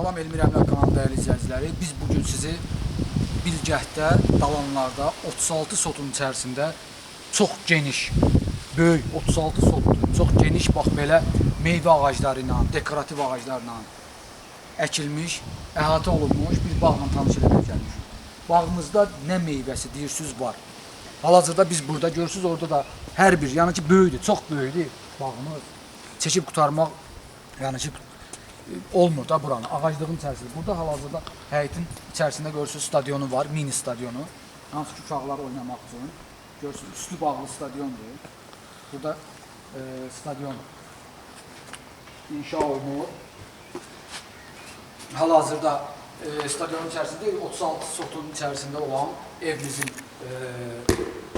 Salam Elmir Əmrə kanalı dəyərli izləyiciləri. Biz bu gün sizi Bilgəhdə, Dalanlarda 36 sotun içərisində çox geniş, böyük 36 sotdur. Çox geniş bax belə meyvə ağacları ilə, dekorativ ağaclarla əkilmiş, əhatə olunmuş bir bağla tanış eləmək gəlmişik. Bağımızda nə meyvəsi deyirsiniz var. Hal-hazırda biz burada görürsüz orada da hər bir, yəni ki böyükdür, çox böyükdür bağımız. Çəkib qutarmaq yəni ki olmur da buranı. Ağaclığın içərisində. Burada hal-hazırda həyətin içərisində görürsüz stadionu var, mini stadionu. Hansı ki uşaqlar oynamaq üçün. Görürsüz üstü bağlı stadiondur. Burada e, stadion inşa olunur. Hal-hazırda e, stadionun içərisində 36 sotun içərisində olan evimizin e,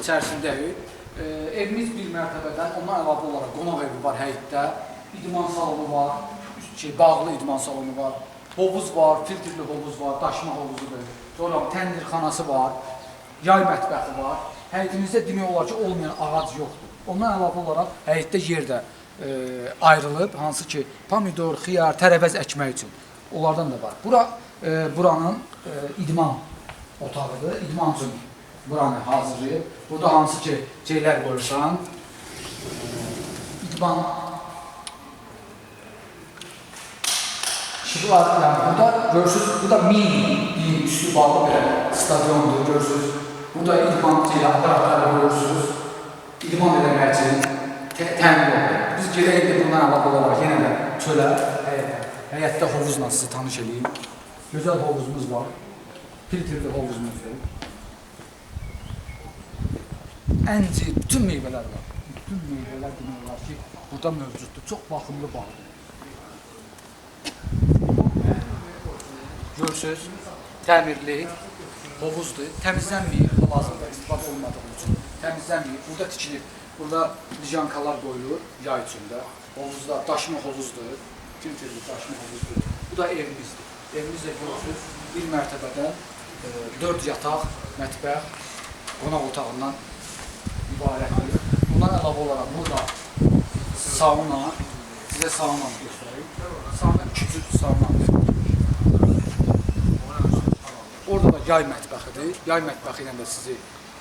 içərisindəyik. E, evimiz bir mərtəbədən, ondan əlavə olaraq qonaq evi var həyətdə, idman salonu var, üst şey, bağlı idman salonu var, hovuz var, filtrli hovuz var, daşma hovuzudur. Sonra təndirxanası var, yay mətbəxi var. Həyətimizdə demək olar ki, olmayan ağac yoxdur. Ondan əlavə olaraq həyətdə yer də e, ayrılıb, hansı ki, pomidor, xiyar, tərəvəz əkmək üçün. Onlardan da var. Bura e, buranın e, idman otağıdır. İdman üçün buranı hazırlayıb. Burada hansı ki, şeylər qoyursan, idman Şıklar yani burada görürsüz, bu da mini bir üstü bağlı bir stadiondur görürsüz. Burada idman şey, aparatları görürsüz. İdman eləmək üçün te- təmin olunur. Biz indi bundan əlavə olaraq yenə də çölə, həyətə, həyətdə hovuzla sizi tanış edeyim. Gözəl hovuzumuz var. Filtrli hovuzumuzdur. Ənci, bütün meyvələr var. Bütün meyvələr demək olar ki, burada mövcuddur. Çox baxımlı bağdır. Görürsüz, təmirli, hovuzdur, təmizlənməyib, hal-hazırda istifadə olmadığı üçün təmizlənməyib. Burada tikilir, burada lijankalar qoyulur yay üçündə. Hovuzda daşma hovuzdur, filtrli daşma hovuzdur. Bu da evimizdir. Evimiz də görürsüz, bir mərtəbədən e, dörd yataq, mətbəx, qonaq otağından ibarətdir. Bundan əlavə olaraq burada sauna, sizə sauna göstəreyim. Sauna iki cür Orada da yay mətbəxidir. Yay mətbəxi ilə də sizi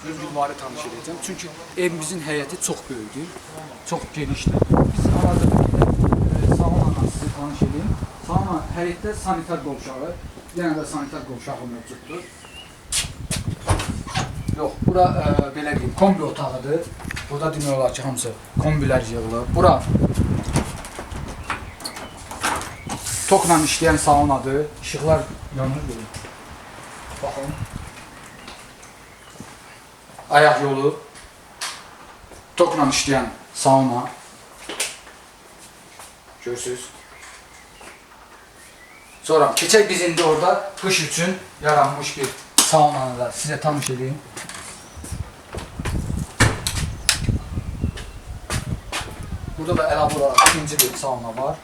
yüngülvari tanış edəcəm. Çünki evimizin həyəti çox böyükdür, çox genişdir. Biz hal-hazırda e, saunla sizi tanış edeyim. Sauna həyətdə sanitar qovşağı, yenə də sanitar qovşağı mövcuddur. Yox, bura e, belə deyim, kombi otağıdır. Burada demək olar ki, hamısı kombilər yığılıb. Bura tokla işləyən saunadır. İşıqlar yanır görün. Baxın. Ayaq yolu. Tokla işləyən sauna. Görürsüz. Sonra keçək biz indi orada qış üçün yaranmış bir saunanı da sizə tanış edeyim. Burada da olaraq ikinci bir sauna var.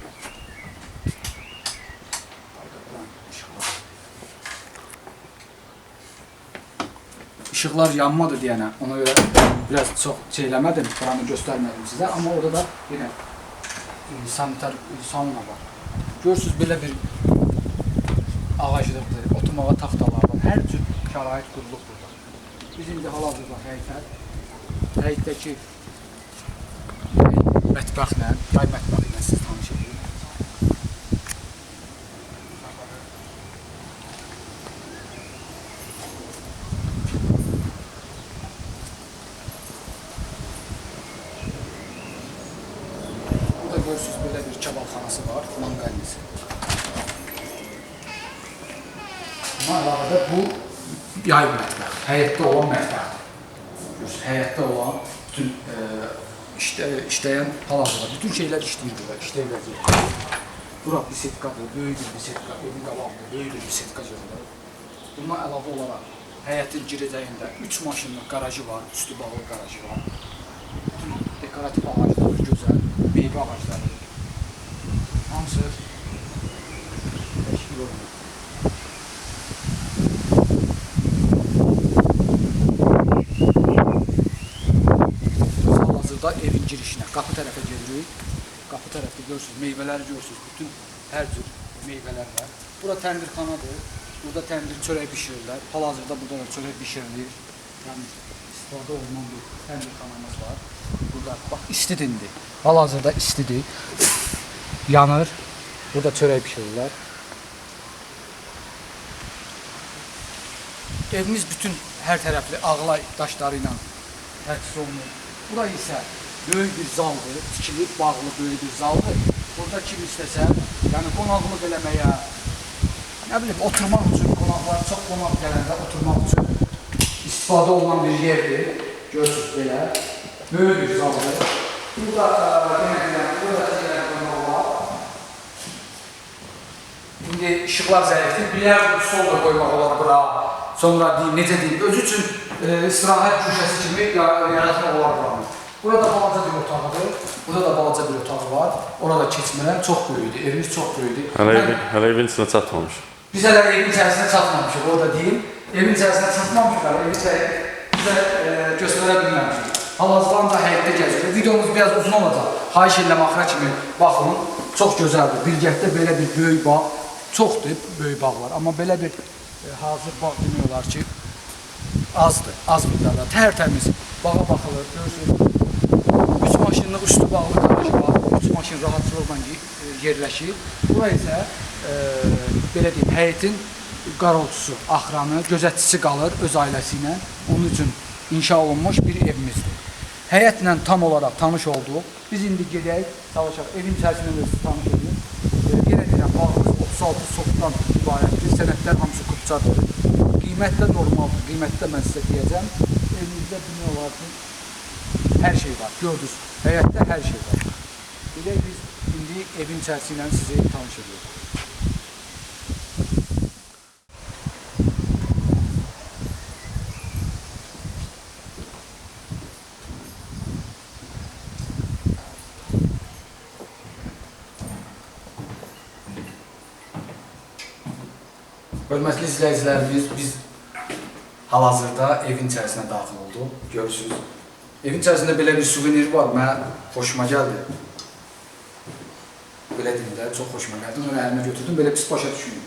Işıqlar yanmadı deyənə, ona görə biraz çox şey eləmədim, buranı göstərmədim sizə, amma orada da yenə e, sanitar e, var. Görürsüz belə bir ağaclıqdır, oturmağa taxtalar var, hər cür şərait qurulub burada. Biz indi hal-hazırda həyətə, həyətdəki mətbəxlə, yay mətbəxi ilə siz tanış edin. Burada görürsünüz belə bir kebabxanası var, manqalnisi. Də bu yay mətbəx, həyətdə olan. Görürsünüz, həyətdə olan bütün e, işlə, işləyən hal-hazırda bütün şeylər işləyir burada, işləyir vəziyyətdə. Bura bisetkadır, böyük bir bisetka, evin qabağında böyük bir bisetka yığılır. Buna əlavə olaraq həyətin girəcəyində 3 maşınlıq qarajı var, üstü bağlı qarajı var. Bütün dekorativ ağaclar, gözəl, meyvə ağacları. Hamısı təşkil olunur. Hal-hazırda evin girişinə, qapı tərəfə gedirik. Qapı tərəfdə görürsünüz, meyvələri görürsünüz, bütün hər cür meyvələr var. Bura təndirxanadır. Burada təndir çörək bişirirlər. Hal-hazırda burada da çörək bişirilir. Yəni istifadə olunan bir təndirxanamız var. Burada bax istidir indi. Hal-hazırda istidir. Yanır. Burada çörək bişirirlər. Evimiz bütün hər tərəfli ağlay daşları ilə təchiz olunur. Bura isə böyük bir zaldır, tikilib bağlı böyük bir zaldır. Burada kim istəsə, yəni qonaqlıq eləməyə, nə bilim, oturmaq üçün qonaqlar çox qonaq gələndə oturmaq üçün istifadə olunan bir yerdir. Görürsüz belə. Böyük bir zaldır. Burada deyirəm, burada yenə qonaq var. İndi işıqlar zəifdir. Bilər sol da qoymaq olar bura. Sonra deyim, necə deyim, özü üçün e, istirahət köşəsi kimi ya- yaratmaq olar buranı. Burada balaca bir otağıdır. Burada da balaca bir otağı var. Orada keçmirəm. Çox böyükdür. Evimiz çox böyükdür. Hələ evin, hələ evin içinə çatmamış. biz hələ evin içərisinə çatmamışıq, orada deyim. Evin içərisinə çatmamışıq, evin içəri bizə e, göstərə bilməmişik. Hal-hazırda həyətdə gəzirik. Videomuz biraz uzun olacaq. Xahiş edirəm axıra kimi baxın. Çox gözəldir. Bilgətdə belə bir böyük bağ çoxdur, böyük bağlar. Amma belə bir e, hazır bağ demək olar ki, azdır, az miqdarda. Tərtəmiz bağa baxılır, görürsünüz. Üç maşınlıq üstü bağlı qarajı var. Üç maşın rahatçılıqla e, yerləşir. Bura isə e, belə deyim, həyətin qaroltusu, axranı, gözətçisi qalır öz ailəsi ilə. Onun üçün inşa olunmuş bir evimizdir. Həyətlə tam olaraq tanış olduq. Biz indi gedək, çalışaq, evin içərisində də sizi tanış edin. E, yenə deyirəm, bağımız 36 sotdan ibarətdir. Sənədlər hamısı kupçadır. Də normaldır. Qiymətdə mən sizə deyəcəm. Evimizdə demək olar ki, hər şey var. Gördünüz, həyətdə hər şey var. Belə biz indi evin içərisi ilə sizi tanış ediyoruz. Hörmətli izləyicilərimiz, biz hal-hazırda evin içərisinə daxil olduq. Görürsünüz. Evin içərisində belə bir suvenir var. Mənə xoşuma gəldi. Belə deyim də, çox xoşuma gəldi. Onu əlimə götürdüm, belə pis başa düşməyim.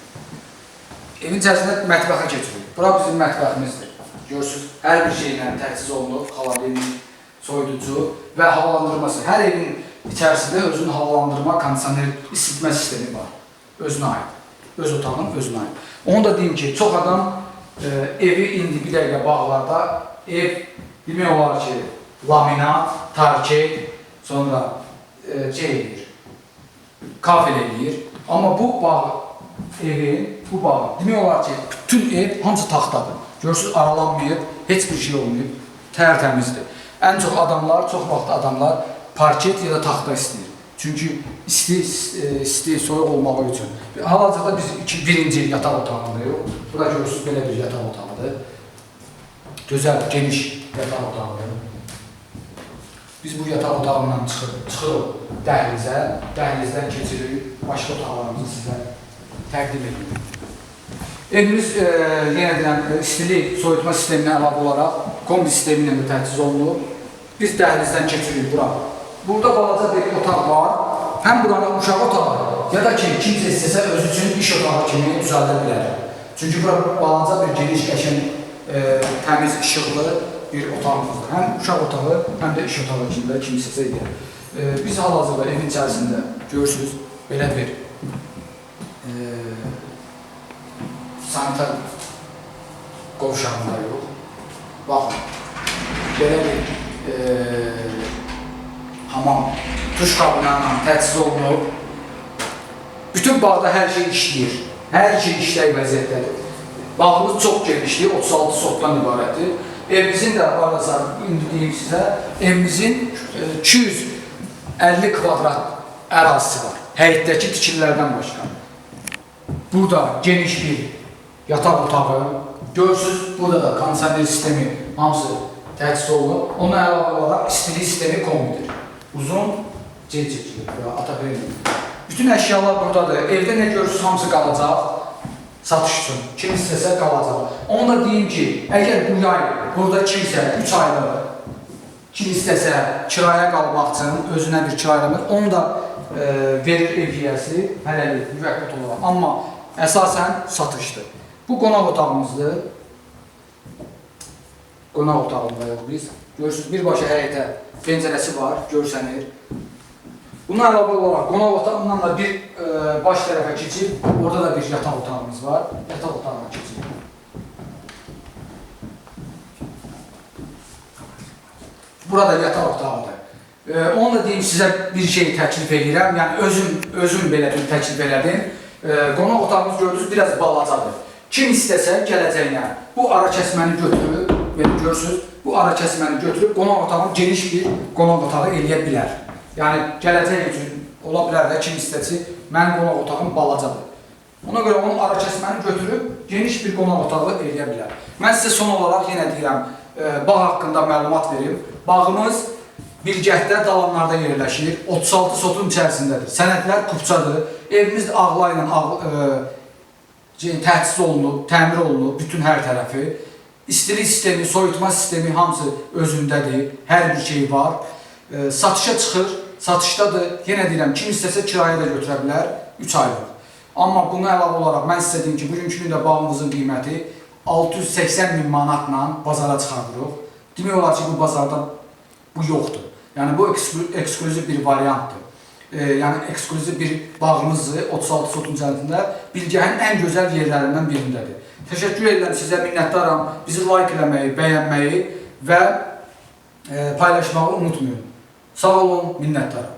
Evin içərisində mətbəxə keçirik. Bura bizim mətbəximizdir. Görürsünüz, hər bir şeylə təchiz olunub, xaladelnik, soyuducu və havalandırması. Hər evin içərisində özünün havalandırma, kondisioner, isitmə sistemi var. Özünə aid. Öz otağın özünə aid. Onu da deyim ki, çox adam e, evi indi bir dəqiqə bağlarda ev demək olar ki, laminat, tarket, sonra e, şey eləyir, kafel eləyir. Amma bu bağ evi, bu bağ demək olar ki, bütün ev hamısı taxtadır. Görürsüz aralanmayıb, heç bir şey olmayıb, tərtəmizdir. Ən çox adamlar, çox vaxt adamlar parket ya da taxta istəyir. Çünki isti, e, isti, soyuq olmağı üçün. Hal-hazırda biz iki, birinci yataq otağındayıq. Bura görürsünüz belə bir yataq otağıdır. Gözəl, geniş yataq otağıdır. Biz bu yataq otağından çıxırıq, çıxırıq dəhlizə, dəhlizdən keçirik, başqa otaqlarımızı sizə təqdim edirik. Evimiz e, yenə deyirəm, e, istilik soyutma sisteminə əlavə olaraq kombi sistemi ilə də təchiz olunur. Biz dəhlizdən keçirik bura. Burada balaca bir otaq var. Həm buranı uşaq otağı ya da ki, kimsə istəsə özü üçün iş otağı kimi düzəldə bilər. Çünki bura balaca bir geniş, qəşəng, e, təmiz, işıqlı bir otağımızdır. Həm uşaq otağı, həm də iş otağı kimi də kim istəsə edir. E, biz hal-hazırda evin içərisində görürsünüz belə bir e, sanitar qovşağında yox. Baxın, belə bir e, hamam duş qablarla təchiz olunub. Bütün bağda hər şey işləyir. Hər şey işlək vəziyyətdədir. Bağımız çox genişdir, 36 sotdan ibarətdir. Evimizin də arasar, indi deyim sizə, evimizin e, 250 kvadrat ərazisi var. Həyətdəki tikililərdən başqa. Burada geniş bir yataq otağı, görürsüz, burada da kondisioner sistemi hamısı təchiz olunub. Ona əlavə olaraq istilik sistemi kombidir. Uzun, cel-cel, bura ata vermir. Bütün əşyalar buradadır. Evdə nə görürsünüz hamısı qalacaq satış üçün. Kim istəsə qalacaq. Onu da deyim ki, əgər bu yay burada kimsə 3 aylıq kim istəsə kiraya qalmaq üçün özünə bir kirayə eləmək, onu da e, verir ev yiyəsi hələlik müvəqqət olaraq. Amma əsasən satışdır. Bu qonaq otağımızdır. Qonaq otağındayıq biz. Görürsünüz birbaşa həyətə pəncərəsi var, görsənir. Buna əlavə olaraq qonaq otağından da bir e, baş tərəfə keçib, orada da bir yataq otağımız var. Yataq otağına keçib. Burada yataq otağıdır. E, onu da deyim sizə bir şey təklif edirəm. Yəni özüm özüm belə bir təklif elədim. E, qonaq otağımız gördünüz biraz balacadır. Kim istəsə gələcəyinə bu ara kəsməni götürüb, belə görürsüz, bu ara kəsməni götürüb qonaq otağını geniş bir qonaq otağı eləyə bilər. Yəni gələcək üçün ola bilər də kim istəsə, mənim qonaq otağım balacadır. Ona görə onun ara kəsməni götürüb geniş bir qonaq otağı eləyə bilər. Mən sizə son olaraq yenə deyirəm, e, bağ haqqında məlumat verim. Bağımız Bilgəhdə dalanlarda yerləşir. 36 sotun içərisindədir. Sənədlər kupçadır. Evimiz ağla ilə ağ, e, təchiz olunub, təmir olunub bütün hər tərəfi. İstilik sistemi, soyutma sistemi hamısı özündədir. Hər bir şey var. E, satışa çıxır, satışdadır. Yenə deyirəm, kim istəsə kirayə də götürə bilər 3 aylıq. Amma buna əlavə olaraq mən sizə deyim ki, bugünkü gündə bağımızın qiyməti 680 min manatla bazara çıxardırıq. Demək olar ki, bu bazarda bu yoxdur. Yəni bu eksklu- eksklüziv bir variantdır. E, yəni eksklüziv bir bağımızdır 36 sotun üzərində Bilgəhin ən gözəl yerlərindən birindədir. Təşəkkür edirəm sizə, minnətdaram. Bizi like eləməyi, bəyənməyi və e, paylaşmağı unutmayın. Sağ olun, minnətdaram.